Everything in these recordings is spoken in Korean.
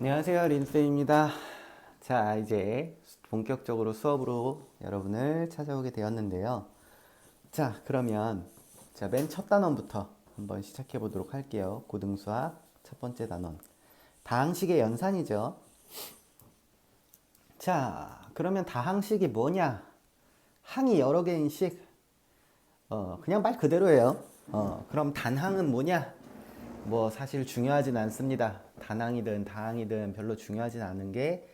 안녕하세요 린쌤입니다. 자 이제 본격적으로 수업으로 여러분을 찾아오게 되었는데요. 자 그러면 자맨 첫 단원부터 한번 시작해 보도록 할게요. 고등수학 첫 번째 단원. 다항식의 연산이죠. 자 그러면 다항식이 뭐냐? 항이 여러 개인 식 어, 그냥 말 그대로예요. 어, 그럼 단항은 뭐냐? 뭐 사실 중요하진 않습니다. 단항이든 다항이든 별로 중요하진 않은 게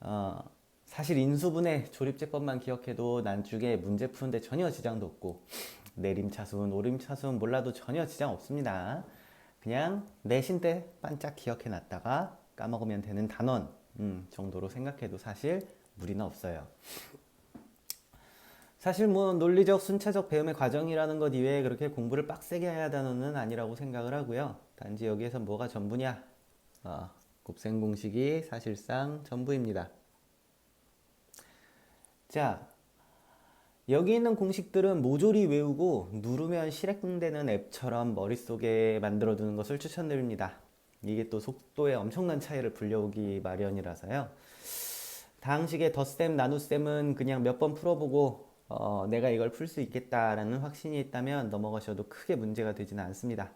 어, 사실 인수분해 조립제법만 기억해도 난중에 문제 푸는데 전혀 지장도 없고 내림차순, 오림차순 몰라도 전혀 지장 없습니다. 그냥 내신 때 반짝 기억해 놨다가 까먹으면 되는 단원 음, 정도로 생각해도 사실 무리는 없어요. 사실 뭐 논리적 순차적 배움의 과정이라는 것 이외에 그렇게 공부를 빡세게 해야 하다는 아니라고 생각을 하고요. 단지 여기에서 뭐가 전부냐? 어, 곱셈 공식이 사실상 전부입니다. 자, 여기 있는 공식들은 모조리 외우고 누르면 실행되는 앱처럼 머릿속에 만들어두는 것을 추천드립니다. 이게 또 속도에 엄청난 차이를 불려오기 마련이라서요. 다항식의 덧셈, 나눗셈은 그냥 몇 번 풀어보고 어, 내가 이걸 풀 수 있겠다라는 확신이 있다면 넘어가셔도 크게 문제가 되지는 않습니다.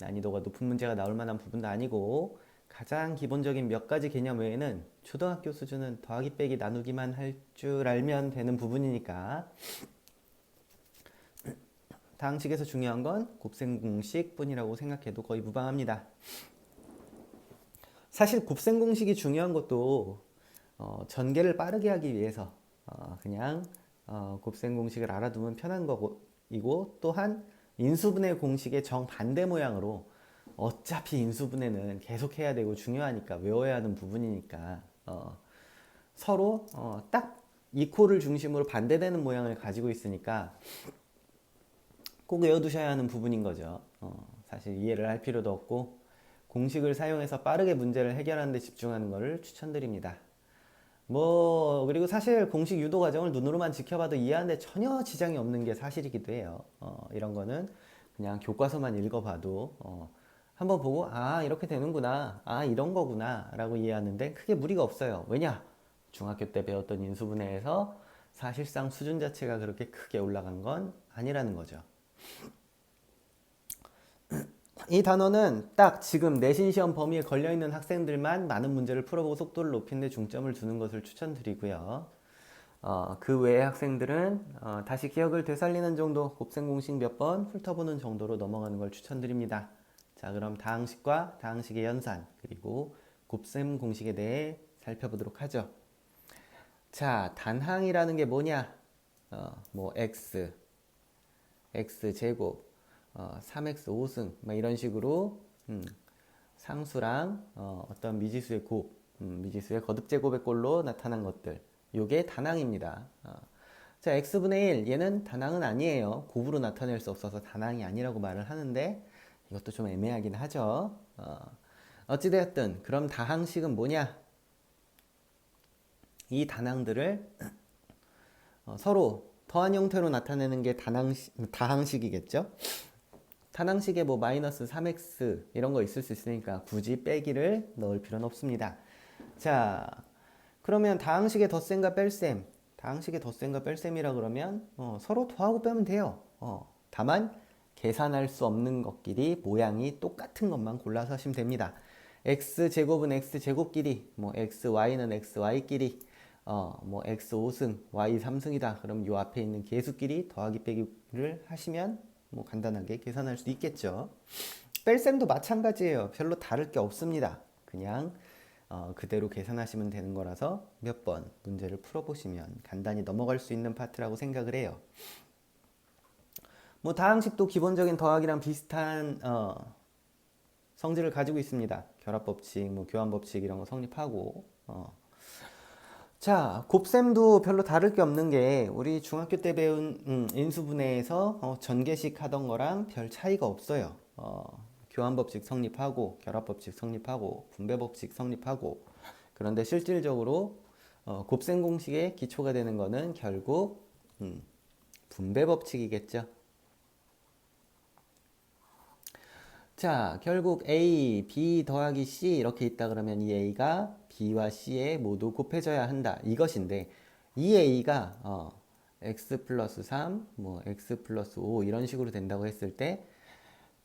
난이도가 높은 문제가 나올 만한 부분도 아니고 가장 기본적인 몇 가지 개념 외에는 초등학교 수준은 더하기 빼기 나누기만 할 줄 알면 되는 부분이니까 다항식에서 중요한 건 곱셈 공식 뿐이라고 생각해도 거의 무방합니다. 사실 곱셈 공식이 중요한 것도 어, 전개를 빠르게 하기 위해서 어, 그냥 어, 곱셈 공식을 알아두면 편한 거고 또한 인수분해 공식의 정반대 모양으로 어차피 인수분해는 계속 해야 되고 중요하니까 외워야 하는 부분이니까 어, 서로 어, 딱 이 코를 중심으로 반대되는 모양을 가지고 있으니까 꼭 외워두셔야 하는 부분인 거죠. 어, 사실 이해를 할 필요도 없고 공식을 사용해서 빠르게 문제를 해결하는 데 집중하는 것을 추천드립니다. 뭐 그리고 사실 공식 유도 과정을 눈으로만 지켜봐도 이해하는데 전혀 지장이 없는 게 사실이기도 해요. 어, 이런 거는 그냥 교과서만 읽어봐도 어, 한번 보고 아 이렇게 되는구나, 아 이런 거구나 라고 이해하는데 크게 무리가 없어요. 왜냐? 중학교 때 배웠던 인수분해에서 사실상 수준 자체가 그렇게 크게 올라간 건 아니라는 거죠. 이 단어는 딱 지금 내신 시험 범위에 걸려 있는 학생들만 많은 문제를 풀어보고 속도를 높이는 데 중점을 두는 것을 추천드리고요. 어, 그 외의 학생들은 어, 다시 기억을 되살리는 정도, 곱셈 공식 몇 번 훑어보는 정도로 넘어가는 걸 추천드립니다. 자, 그럼 다항식과 다항식의 연산, 그리고 곱셈 공식에 대해 살펴보도록 하죠. 자, 단항이라는 게 뭐냐? 어, 뭐 x, x 제곱, 어, 3x 5승 막 이런 식으로 음, 상수랑 어, 떤 미지수의 곱, 음, 미지수의 거듭 제곱의 꼴로 나타난 것들. 요게 단항입니다. 어. 자, x분의 1 얘는 단항은 아니에요. 곱으로 나타낼 수 없어서 단항이 아니라고 말을 하는데 이것도 좀 애매하긴 하죠. 어. 어찌되었든 그럼 다항식은 뭐냐? 이 단항들을 어, 서로 더한 형태로 나타내는 게 단항식, 다항식이겠죠? 단항식에 뭐 마이너스 3x 이런 거 있을 수 있으니까 굳이 빼기를 넣을 필요는 없습니다. 자, 그러면 다항식의 덧셈과 뺄셈, 다항식의 덧셈과 뺄셈이라 그러면 어, 서로 더하고 빼면 돼요. 어, 다만 계산할 수 없는 것끼리 모양이 똑같은 것만 골라서 하시면 됩니다. x 제곱은 x 제곱끼리, 뭐 x y는 x y끼리, 어, 뭐 x 5승, y 3승이다. 그럼 요 앞에 있는 계수끼리 더하기 빼기를 하시면 뭐 간단하게 계산할 수 있겠죠. 뺄셈도 마찬가지예요. 별로 다를 게 없습니다. 그냥 어, 그대로 계산하시면 되는 거라서 몇 번 문제를 풀어보시면 간단히 넘어갈 수 있는 파트라고 생각을 해요. 뭐 다항식도 기본적인 더하기랑 비슷한 어, 성질을 가지고 있습니다. 결합법칙, 뭐 교환법칙 이런 거 성립하고 어, 자, 곱셈도 별로 다를 게 없는 게 우리 중학교 때 배운 음, 인수분해에서 어, 전개식 하던 거랑 별 차이가 없어요. 어, 교환법칙 성립하고 결합법칙 성립하고 분배법칙 성립하고 그런데 실질적으로 어, 곱셈 공식의 기초가 되는 거는 결국 음, 분배법칙이겠죠. 자, 결국 A, B 더하기 C 이렇게 있다 그러면 이 A가 B와 C에 모두 곱해져야 한다. 이것인데 이 A가 어, X 플러스 3, 뭐 X 플러스 5 이런 식으로 된다고 했을 때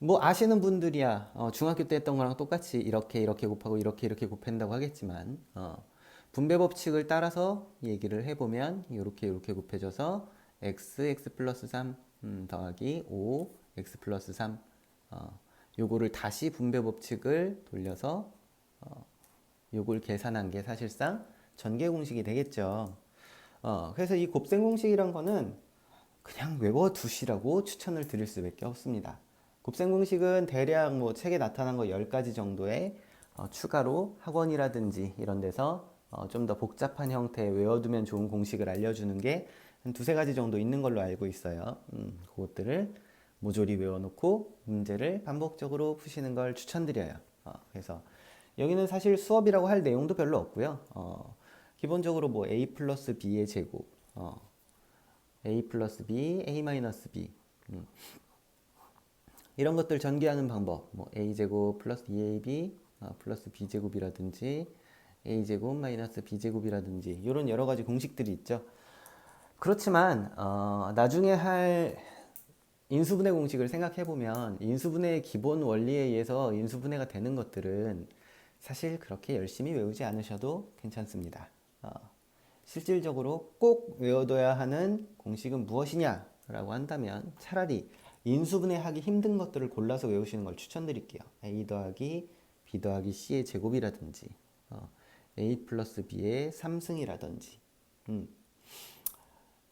뭐 아시는 분들이야 어, 중학교 때 했던 거랑 똑같이 이렇게 이렇게 곱하고 이렇게 이렇게 곱한다고 하겠지만 어, 분배 법칙을 따라서 얘기를 해보면 이렇게 이렇게 곱해져서 x x 플러스 3 음, 더하기 5 x 플러스 3 어, 요거를 다시 분배 법칙을 돌려서 어, 요걸 계산한 게 사실상 전개 공식이 되겠죠. 어, 그래서 이 곱셈 공식이란 거는 그냥 외워 두시라고 추천을 드릴 수밖에 없습니다. 곱셈 공식은 대략 뭐 책에 나타난 거 10가지 정도의 어, 추가로 학원이라든지 이런 데서 어, 좀 더 복잡한 형태의 외워두면 좋은 공식을 알려주는 게 한 두세 가지 정도 있는 걸로 알고 있어요. 음, 그것들을 모조리 외워놓고 문제를 반복적으로 푸시는 걸 추천드려요. 어, 그래서 여기는 사실 수업이라고 할 내용도 별로 없고요. 어, 기본적으로 뭐 a 플러스 b의 제곱, 어, a 플러스 b, a 마이너스 b 음. 이런 것들 전개하는 방법, 뭐 a 제곱 플러스 2ab 어, 플러스 b 제곱이라든지 a 제곱 마이너스 b 제곱이라든지 이런 여러 가지 공식들이 있죠. 그렇지만 어, 나중에 할 인수분해 공식을 생각해 보면 인수분해의 기본 원리에 의해서 인수분해가 되는 것들은 사실 그렇게 열심히 외우지 않으셔도 괜찮습니다. 어, 실질적으로 꼭 외워둬야 하는 공식은 무엇이냐라고 한다면 차라리 인수분해하기 힘든 것들을 골라서 외우시는 걸 추천드릴게요. a 더하기 b 더하기 c의 제곱이라든지 어, a 플러스 b의 3승이라든지 음.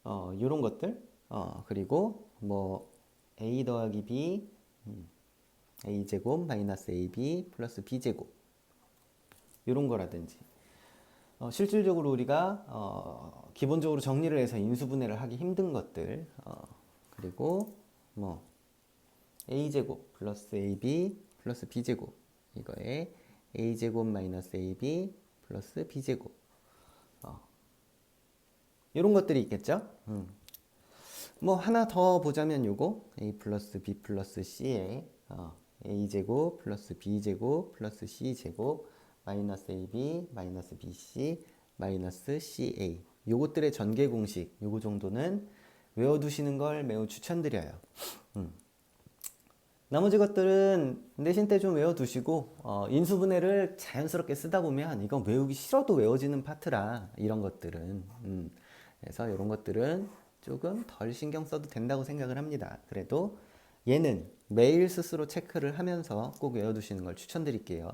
어, 이런 것들 어, 그리고 뭐 a 더하기 b. 음, a 제곱 마이너스 ab 플러스 b 제곱. 이런 거라든지. 어, 실질적으로 우리가 어, 기본적으로 정리를 해서 인수분해를 하기 힘든 것들. 어, 그리고 뭐 a 제곱 플러스 ab 플러스 b 제곱. 이거에 a 제곱 마이너스 ab 플러스 b 제곱. 어. 이런 것들이 있겠죠. 음. 뭐 하나 더 보자면 요거 a 플러스 b 플러스 c에 어, a 제곱 플러스 b 제곱 플러스 c 제곱 마이너스 ab 마이너스 bc 마이너스 ca 요것들의 전개 공식 요거 정도는 외워두시는 걸 매우 추천드려요. 음. 나머지 것들은 내신 때 좀 외워두시고 어, 인수분해를 자연스럽게 쓰다 보면 이건 외우기 싫어도 외워지는 파트라 이런 것들은 음, 그래서 이런 것들은 조금 덜 신경 써도 된다고 생각을 합니다. 그래도 얘는 매일 스스로 체크를 하면서 꼭 외워두시는 걸 추천드릴게요.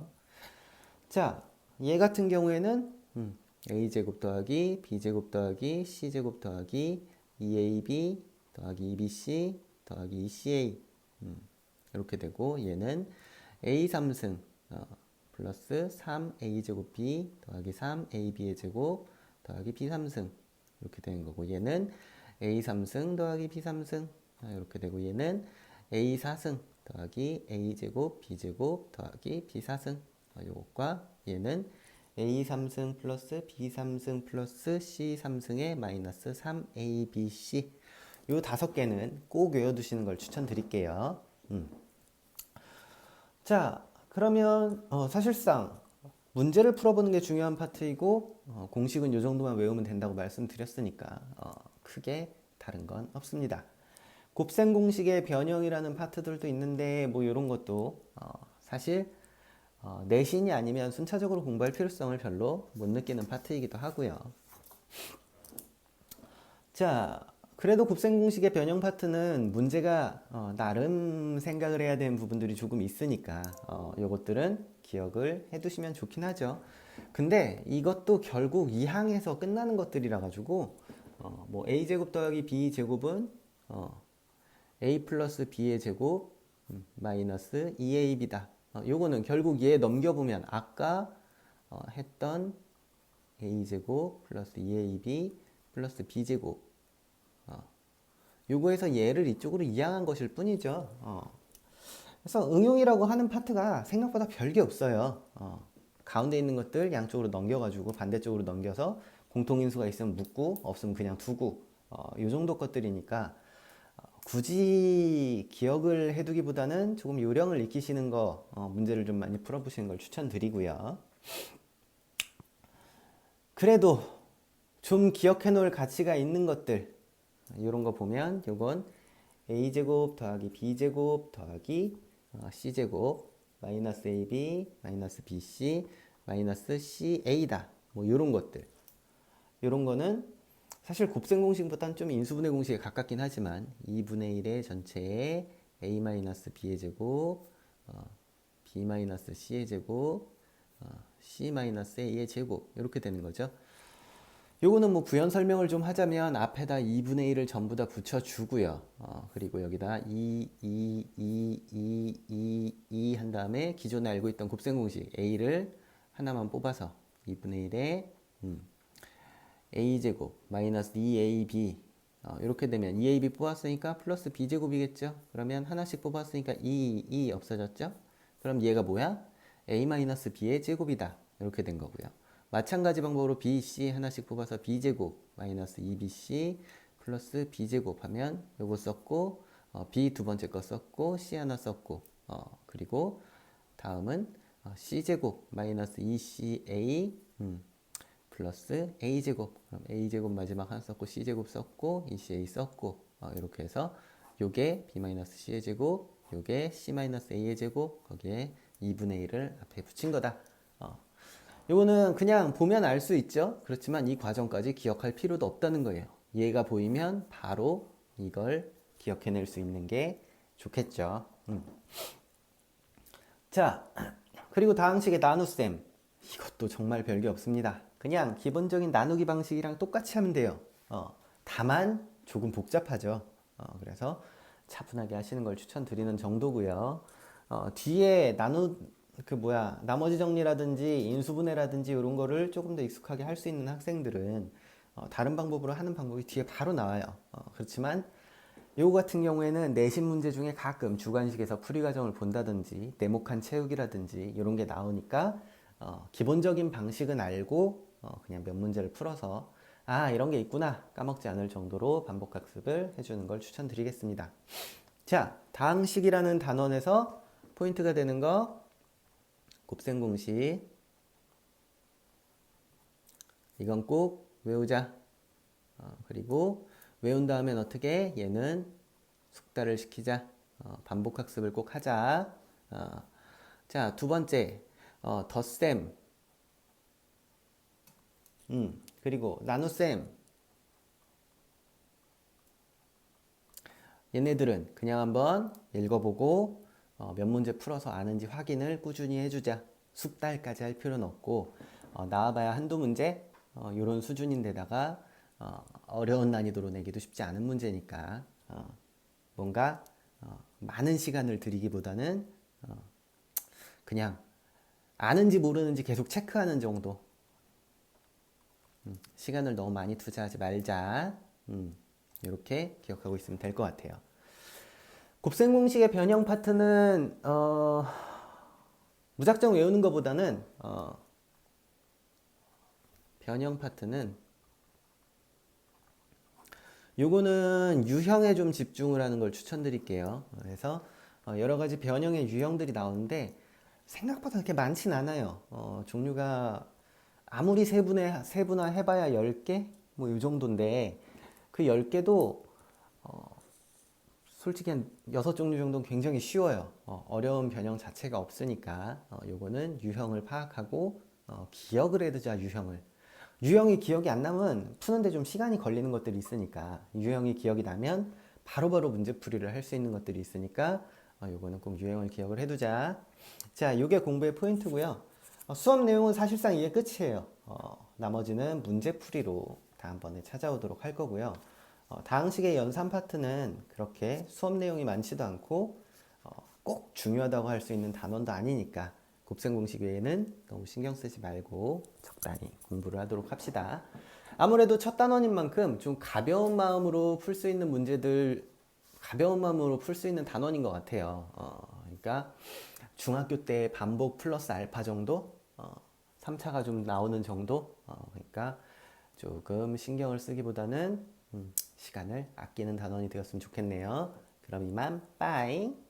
자, 얘 같은 경우에는 음, a제곱 더하기 b제곱 더하기 c제곱 더하기 2ab 더하기 2bc 더하기 2ca 음, 이렇게 되고 얘는 a 3승 어, 플러스 3a제곱 b 더하기 3ab의 제곱 더하기 b 3승 이렇게 되는 거고 얘는 a 3승 더하기 b 3승 이렇게 되고 얘는 a 4승 더하기 a 제곱 b 제곱 더하기 b 4승 이것과 얘는 a 3승 플러스 b 3승 플러스 c 3승의 마이너스 3abc 요 다섯 개는 꼭 외워두시는 걸 추천드릴게요. 음. 자, 그러면 어, 사실상 문제를 풀어보는 게 중요한 파트이고 어, 공식은 이 정도만 외우면 된다고 말씀드렸으니까 어, 크게 다른 건 없습니다. 곱셈 공식의 변형이라는 파트들도 있는데 뭐 이런 것도 어, 사실 어, 내신이 아니면 순차적으로 공부할 필요성을 별로 못 느끼는 파트이기도 하고요. 자, 그래도 곱셈 공식의 변형 파트는 문제가 어, 나름 생각을 해야 되는 부분들이 조금 있으니까 어, 요것들은 기억을 해두시면 좋긴 하죠. 근데 이것도 결국 2항에서 끝나는 것들이라 가지고 어, 뭐 a 제곱 더하기 b 제곱은 어, a 플러스 b의 제곱 음, 마이너스 2ab다. 어, 요거는 결국 얘 넘겨보면 아까 어, 했던 a 제곱 플러스 2ab 플러스 b 제곱 어, 요거에서 얘를 이쪽으로 이양한 것일 뿐이죠. 어. 그래서 응용이라고 하는 파트가 생각보다 별게 없어요. 어. 가운데 있는 것들 양쪽으로 넘겨가지고 반대쪽으로 넘겨서 공통인수가 있으면 묻고 없으면 그냥 두고 어, 요 정도 것들이니까 어, 굳이 기억을 해두기보다는 조금 요령을 익히시는 거 어, 문제를 좀 많이 풀어보시는 걸 추천드리고요. 그래도 좀 기억해 놓을 가치가 있는 것들 이런 거 보면 요건 a제곱 더하기 b제곱 더하기 어, c제곱 마이너스 ab 마이너스 bc 마이너스 ca다. 뭐 요런 것들. 요런 거는 사실 곱셈 공식보다는 좀 인수분해 공식에 가깝긴 하지만 2분의 1의 전체에 a 마이너스 제곱 어, b 마이너스 제곱 어, c 마이너스 a의 제곱. 이렇게 되는 거죠. 요거는 뭐 부연 설명을 좀 하자면 앞에다 2분의 1을 전부 다 붙여주고요. 어, 그리고 여기다 2, 2, 2, 2, 2, 2 한 다음에 기존에 알고 있던 곱셈 공식 a를 하나만 뽑아서 2분의 1에 음, a제곱 마이너스 2ab 어, 이렇게 되면 2ab 뽑았으니까 플러스 b제곱이겠죠? 그러면 하나씩 뽑았으니까 2, 2 없어졌죠? 그럼 얘가 뭐야? a 마이너스 b의 제곱이다. 이렇게 된 거고요. 마찬가지 방법으로 b, c 하나씩 뽑아서 b제곱 마이너스 2bc 플러스 b제곱 하면 요거 썼고 어, b 두 번째 거 썼고 c 하나 썼고 어, 그리고 다음은 어, c제곱 마이너스 2ca 음, 플러스 a제곱 그럼 a제곱 마지막 하나 썼고 c제곱 썼고 2ca 썼고 어, 이렇게 해서 요게 b 마이너스 c의 제곱 요게 c 마이너스 a의 제곱 거기에 2분의 1을 앞에 붙인 거다 어. 요거는 그냥 보면 알 수 있죠 그렇지만 이 과정까지 기억할 필요도 없다는 거예요 얘가 보이면 바로 이걸 기억해낼 수 있는 게 좋겠죠 음. 자 그리고 다음 식의 나눗셈 이것도 정말 별게 없습니다. 그냥 기본적인 나누기 방식이랑 똑같이 하면 돼요. 어, 다만 조금 복잡하죠. 어, 그래서 차분하게 하시는 걸 추천드리는 정도고요. 어, 뒤에 나누 그 뭐야 나머지 정리라든지 인수분해라든지 이런 거를 조금 더 익숙하게 할 수 있는 학생들은 어, 다른 방법으로 하는 방법이 뒤에 바로 나와요. 어, 그렇지만 요거 같은 경우에는 내신 문제 중에 가끔 주관식에서 풀이 과정을 본다든지 네모칸 채우기라든지 이런 게 나오니까 어, 기본적인 방식은 알고 어, 그냥 몇 문제를 풀어서 아 이런 게 있구나 까먹지 않을 정도로 반복 학습을 해주는 걸 추천드리겠습니다. 자 다항식이라는 단원에서 포인트가 되는 거 곱셈 공식 이건 꼭 외우자. 어, 그리고 외운 다음엔 어떻게 얘는 숙달을 시키자. 어, 반복 학습을 꼭 하자. 어, 자, 두 번째, 어, 덧셈. 음, 그리고 나눗셈. 얘네들은 그냥 한번 읽어보고 어, 몇 문제 풀어서 아는지 확인을 꾸준히 해주자. 숙달까지 할 필요는 없고 어, 나와봐야 한두 문제 어, 이런 수준인데다가 어, 어려운 난이도로 내기도 쉽지 않은 문제니까 어, 뭔가 어, 많은 시간을 들이기보다는 어, 그냥 아는지 모르는지 계속 체크하는 정도. 음, 시간을 너무 많이 투자하지 말자. 음, 이렇게 기억하고 있으면 될 것 같아요 곱셈 공식의 변형 파트는 어, 무작정 외우는 것보다는 어, 변형 파트는 요거는 유형에 좀 집중을 하는 걸 추천드릴게요. 그래서 어, 여러 가지 변형의 유형들이 나오는데 생각보다 그렇게 많진 않아요. 어, 종류가 아무리 세분해, 세분화 해봐야 10개? 뭐 이 정도인데 그 10개도 어, 솔직히 한 6종류 정도는 굉장히 쉬워요. 어, 려운 변형 자체가 없으니까 어, 요거는 유형을 파악하고 어, 기억을 해두자 유형을. 유형이 기억이 안 나면 푸는데 좀 시간이 걸리는 것들이 있으니까. 유형이 기억이 나면 바로바로 문제풀이를 할 수 있는 것들이 있으니까 어, 요거는 꼭 유형을 기억을 해두자. 자 요게 공부의 포인트고요. 어, 수업 내용은 사실상 이게 끝이에요. 어, 나머지는 문제풀이로 다음번에 찾아오도록 할 거고요 어, 다항식의 연산 파트는 그렇게 수업 내용이 많지도 않고 어, 꼭 중요하다고 할 수 있는 단원도 아니니까 곱셈 공식 외에는 너무 신경 쓰지 말고 적당히 공부를 하도록 합시다. 아무래도 첫 단원인 만큼 좀 가벼운 마음으로 풀 수 있는 문제들 가벼운 마음으로 풀 수 있는 단원인 것 같아요. 어, 그러니까 중학교 때 반복 플러스 알파 정도, 어, 3차가 좀 나오는 정도. 어, 그러니까 조금 신경을 쓰기보다는 음, 시간을 아끼는 단원이 되었으면 좋겠네요. 그럼 이만 빠잉.